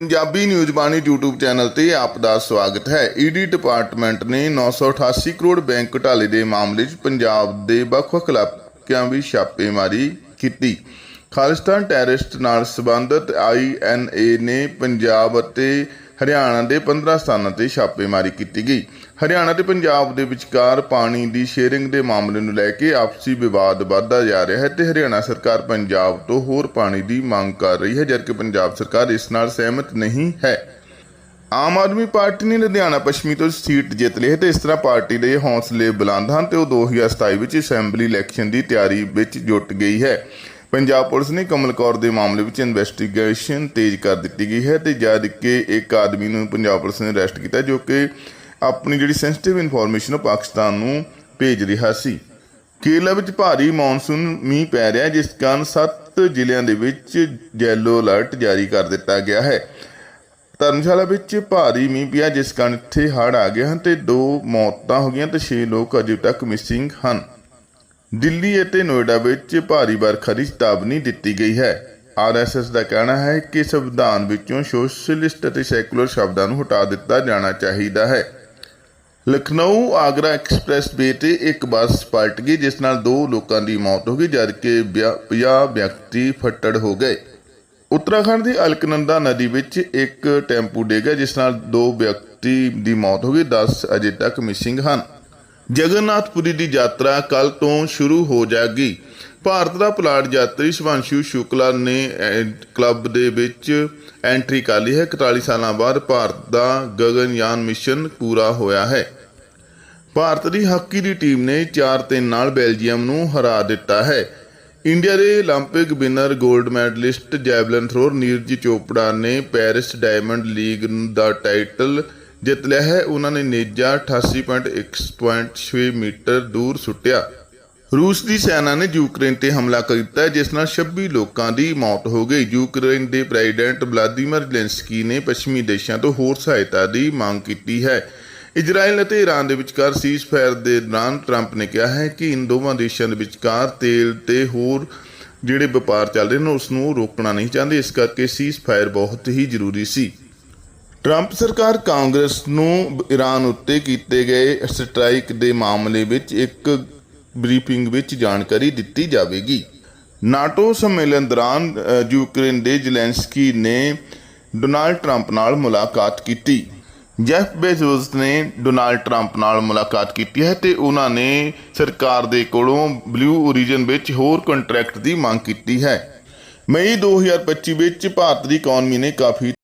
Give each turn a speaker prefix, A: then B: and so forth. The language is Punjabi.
A: Punjabi news Bani YouTube channel ਤੇ ਆਪ ਦਾ ਸਵਾਗਤ ਹੈ। ਈਡੀ ਡਿਪਾਰਟਮੈਂਟ ਨੇ 988 ਕਰੋੜ ਬੈਂਕ ਘੁਟਾਲੇ ਦੇ ਮਾਮਲੇ 'ਚ ਪੰਜਾਬ ਦੇ ਵੱਖ-ਵੱਖ ਇਲਾਕਿਆਂ ਵਿੱਚ ਛਾਪੇਮਾਰੀ ਕੀਤੀ। ਖਾਲਿਸਤਾਨ ਟੈਰਰਿਸਟ ਨਾਲ ਸੰਬੰਧਿਤ ਆਈਐਨਏ ਨੇ ਪੰਜਾਬ ਅਤੇ ਹਰਿਆਣਾ ਦੇ 15 ਸਥਾਨਾਂ ਤੇ ਛਾਪੇਮਾਰੀ ਕੀਤੀ ਗਈ। ਹਰਿਆਣਾ ਤੇ ਪੰਜਾਬ ਦੇ ਵਿਚਕਾਰ ਪਾਣੀ ਦੀ ਸ਼ੇਅਰਿੰਗ ਦੇ ਮਾਮਲੇ ਨੂੰ ਲੈ ਕੇ ਆਪਸੀ ਵਿਵਾਦ ਵੱਧਦਾ ਜਾ ਰਿਹਾ ਹੈ ਤੇ ਹਰਿਆਣਾ ਸਰਕਾਰ ਪੰਜਾਬ ਤੋਂ ਹੋਰ ਪਾਣੀ ਦੀ ਮੰਗ ਕਰ ਰਹੀ ਹੈ, ਜਦਕਿ ਪੰਜਾਬ ਸਰਕਾਰ ਇਸ ਨਾਲ ਸਹਿਮਤ ਨਹੀਂ ਹੈ। ਆਮ ਆਦਮੀ ਪਾਰਟੀ ਨੇ ਲੁਧਿਆਣਾ ਪੱਛਮੀ ਤੋਂ ਸੀਟ ਜਿੱਤ ਲਈ ਹੈ ਤੇ ਇਸ ਤਰ੍ਹਾਂ ਪਾਰਟੀ ਦੇ ਹੌਸਲੇ ਬੁਲੰਦ ਹਨ ਤੇ ਉਹ 2027 ਵਿੱਚ ਅਸੈਂਬਲੀ ਇਲੈਕਸ਼ਨ ਦੀ ਤਿਆਰੀ ਵਿੱਚ ਜੁਟ ਗਈ ਹੈ। ਪੰਜਾਬ ਪੁਲਿਸ ਨੇ ਕਮਲ ਕੌਰ ਦੇ ਮਾਮਲੇ ਵਿੱਚ ਇਨਵੈਸਟੀਗੇਸ਼ਨ ਤੇਜ਼ ਕਰ ਦਿੱਤੀ ਗਈ ਹੈ ਤੇ ਜਦ ਕਿ ਇੱਕ ਆਦਮੀ ਨੂੰ ਪੰਜਾਬ ਪੁਲਿਸ ਨੇ ਅਰੈਸਟ ਕੀਤਾ ਜੋ ਕਿ ਆਪਣੀ ਜਿਹੜੀ ਸੈਂਸਿਟਿਵ ਇਨਫੋਰਮੇਸ਼ਨ ਉਹ ਪਾਕਿਸਤਾਨ ਨੂੰ ਭੇਜ ਰਿਹਾ ਸੀ। ਕੇਰਲਾ ਵਿੱਚ ਭਾਰੀ ਮੌਨਸੂਨ ਮੀਂਹ ਪੈ ਰਿਹਾ ਜਿਸ ਕਾਰਨ 7 ਜ਼ਿਲ੍ਹਿਆਂ ਦੇ ਵਿੱਚ ਯੈਲੋ ਅਲਰਟ ਜਾਰੀ ਕਰ ਦਿੱਤਾ ਗਿਆ ਹੈ। ਧਰਮਸ਼ਾਲਾ ਵਿੱਚ ਭਾਰੀ ਮੀਂਹ ਪਿਆ, ਜਿਸ ਕਾਰਨ ਇੱਥੇ ਹੜ੍ਹ ਆ ਗਏ ਹਨ ਤੇ ਦੋ ਮੌਤਾਂ ਹੋ ਗਈਆਂ ਤੇ 6 ਲੋਕ ਅਜੇ ਤੱਕ ਮਿਸਿੰਗ ਹਨ। ਦਿੱਲੀ ਅਤੇ ਨੋਇਡਾ ਵਿੱਚ ਭਾਰੀ ਵਰਖਾ ਦੀ ਚੇਤਾਵਨੀ ਦਿੱਤੀ ਗਈ ਹੈ। ਆਰਐਸਐਸ ਦਾ ਕਹਿਣਾ ਹੈ ਕਿ ਸੰਵਿਧਾਨ ਵਿੱਚੋਂ ਸੋਸ਼ਲਿਸਟ ਅਤੇ ਸੈਕੂਲਰ ਸ਼ਬਦਾਂ ਨੂੰ ਹਟਾ ਦਿੱਤਾ ਜਾਣਾ ਚਾਹੀਦਾ ਹੈ। ਲਖਨਊ ਆਗਰਾ ਐਕਸਪ੍ਰੈਸ ਵੇ ਤੇ ਇੱਕ ਬੱਸ ਪਲਟ ਗਈ, ਜਿਸ ਨਾਲ ਦੋ ਲੋਕਾਂ ਦੀ ਮੌਤ ਹੋ ਗਈ ਜਦਕਿ 50 ਵਿਅਕਤੀ ਫੱਟੜ ਹੋ ਗਏ। ਉੱਤਰਾਖੰਡ ਦੀ ਅਲਕਨੰਦਾ ਨਦੀ ਵਿੱਚ ਇੱਕ ਟੈਂਪੂ ਡਿੱਗਾ ਜਿਸ ਨਾਲ ਦੋ ਵਿਅਕਤੀ ਦੀ ਮੌਤ ਹੋ ਗਈ। 10 ਅਜੇ ਤੱਕ ਮਿਸਿੰਗ ਹਨ। ਜਗਨਨਾਥਪੁਰੀ ਦੀ ਯਾਤਰਾ ਕੱਲ ਤੋਂ ਸ਼ੁਰੂ ਹੋ ਜਾਏਗੀ। ਭਾਰਤ ਦਾ ਪੁਲਾੜ ਯਾਤਰੀ ਸ਼ਵਾਂਸ਼ੂ ਸ਼ੁਕਲਾ ਨੇ ਕਲੱਬ ਦੇ ਵਿੱਚ ਐਂਟਰੀ ਕਰ ਲਈ ਹੈ। 41 ਸਾਲਾਂ ਬਾਅਦ ਭਾਰਤ ਦਾ ਗਗਨਯਾਨ ਮਿਸ਼ਨ ਪੂਰਾ ਹੋਇਆ ਹੈ। ਭਾਰਤ ਦੀ ਹਾਕੀ ਦੀ ਟੀਮ ਨੇ 4-3 ਨਾਲ ਬੈਲਜੀਅਮ ਨੂੰ ਹਰਾ ਦਿੱਤਾ ਹੈ। ਇੰਡੀਆ ਦੇ 올림픽 ਵਿਨਰ 골ਡ medallist javelin thrower Neeraj Chopra ਨੇ ਪੈਰਿਸ ਡਾਇਮੰਡ ਲੀਗ ਦਾ ਟਾਈਟਲ ਜਿੱਤ ਲਿਆ ਹੈ। ਉਹਨਾਂ ਨੇ ਨੇਜਾ 88.1.6 ਮੀਟਰ ਦੂਰ ਸੁੱਟਿਆ। ਰੂਸ ਦੀ ਸੈਨਾ ਨੇ ਯੂਕਰੇਨ ਤੇ ਹਮਲਾ ਕਰ ਦਿੱਤਾ ਜਿਸ ਨਾਲ 26 ਲੋਕਾਂ ਦੀ ਮੌਤ ਹੋ ਗਈ। ਯੂਕਰੇਨ ਦੇ ਪ੍ਰੈਜ਼ੀਡੈਂਟ ਵਲਾਦੀਮੀਰ ਜ਼ੈਲੈਂਸਕੀ ਨੇ ਪੱਛਮੀ ਦੇਸ਼ਾਂ ਤੋਂ ਹੋਰ ਸਹਾਇਤਾ ਦੀ ਮੰਗ ਕੀਤੀ ਹੈ। ਇਜ਼ਰਾਈਲ ਅਤੇ ਈਰਾਨ ਦੇ ਵਿਚਕਾਰ ਸੀਜ਼ਫਾਇਰ ਦੇ ਦੌਰਾਨ ਟਰੰਪ ਨੇ ਕਿਹਾ ਹੈ ਕਿ ਇਨ ਦੋਵਾਂ ਦੇਸ਼ਾਂ ਦੇ ਵਿਚਕਾਰ ਤੇਲ ਤੇ ਹੋਰ ਜਿਹੜੇ ਵਪਾਰ ਚੱਲ ਰਹੇ ਨੇ ਉਸ ਨੂੰ ਰੋਕਣਾ ਨਹੀਂ ਚਾਹੁੰਦੇ। ਇਸ ਕਰਕੇ ਸੀਜ਼ਫਾਇਰ ਬਹੁਤ ਹੀ ਜ਼ਰੂਰੀ ਸੀ। ਟਰੰਪ ਸਰਕਾਰ ਕਾਂਗਰਸ ਨੂੰ ਈਰਾਨ ਉੱਤੇ ਕੀਤੇ ਗਏ ਸਟ੍ਰਾਈਕ ਦੇ ਮਾਮਲੇ ਵਿੱਚ ਇੱਕ ਬਰੀਫਿੰਗ ਵਿੱਚ ਜਾਣਕਾਰੀ ਦਿੱਤੀ ਜਾਵੇਗੀ। ਨਾਟੋ ਸੰਮੇਲਨ ਦੌਰਾਨ ਯੂਕਰੇਨ ਦੇ ਜ਼ੈਲੈਂਸਕੀ ਨੇ ਡੋਨਾਲਡ ਟਰੰਪ ਨਾਲ ਮੁਲਾਕਾਤ ਕੀਤੀ। ਜੈਫ ਬੇਜ਼ੋਸ ਨੇ ਡੋਨਾਲਡ ਟਰੰਪ ਨਾਲ ਮੁਲਾਕਾਤ ਕੀਤੀ ਹੈ ਤੇ ਉਹਨਾਂ ਨੇ ਸਰਕਾਰ ਦੇ ਕੋਲੋਂ ਬਲੂ ਓਰੀਜਨ ਵਿੱਚ ਹੋਰ ਕੰਟਰੈਕਟ ਦੀ ਮੰਗ ਕੀਤੀ ਹੈ। ਮਈ 2025 ਵਿੱਚ ਭਾਰਤ ਦੀ ਇਕਨੋਮੀ ਨੇ ਕਾਫੀ